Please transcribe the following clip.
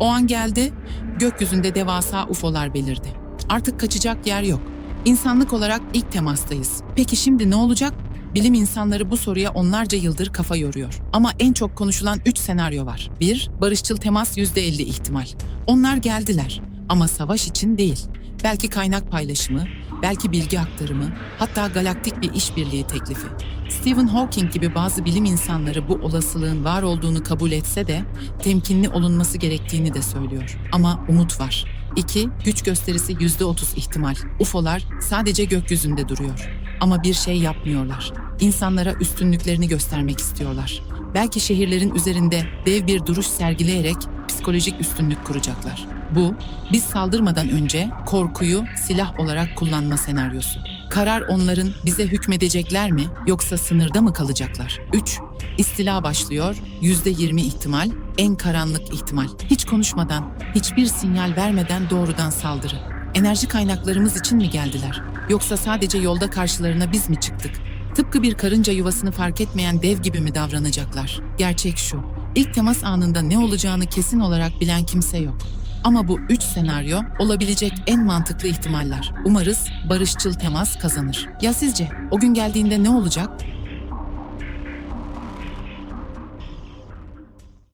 O an geldi, gökyüzünde devasa UFO'lar belirdi. Artık kaçacak yer yok. İnsanlık olarak ilk temastayız. Peki şimdi ne olacak? Bilim insanları bu soruya onlarca yıldır kafa yoruyor. Ama en çok konuşulan 3 senaryo var. 1. Barışçıl temas %50 ihtimal. Onlar geldiler ama savaş için değil. Belki kaynak paylaşımı, belki bilgi aktarımı, hatta galaktik bir işbirliği teklifi. Stephen Hawking gibi bazı bilim insanları bu olasılığın var olduğunu kabul etse de temkinli olunması gerektiğini de söylüyor. Ama umut var. 2. Güç gösterisi %30 ihtimal. UFO'lar sadece gökyüzünde duruyor. Ama bir şey yapmıyorlar. İnsanlara üstünlüklerini göstermek istiyorlar. Belki şehirlerin üzerinde dev bir duruş sergileyerek psikolojik üstünlük kuracaklar. Bu, biz saldırmadan önce korkuyu silah olarak kullanma senaryosu. Karar onların bize hükmedecekler mi yoksa sınırda mı kalacaklar? 3. İstila başlıyor. %20 ihtimal, en karanlık ihtimal. Hiç konuşmadan, hiçbir sinyal vermeden doğrudan saldırı. Enerji kaynaklarımız için mi geldiler? Yoksa sadece yolda karşılarına biz mi çıktık? Tıpkı bir karınca yuvasını fark etmeyen dev gibi mi davranacaklar? Gerçek şu. İlk temas anında ne olacağını kesin olarak bilen kimse yok. Ama bu üç senaryo olabilecek en mantıklı ihtimaller. Umarız barışçıl temas kazanır. Ya sizce o gün geldiğinde ne olacak?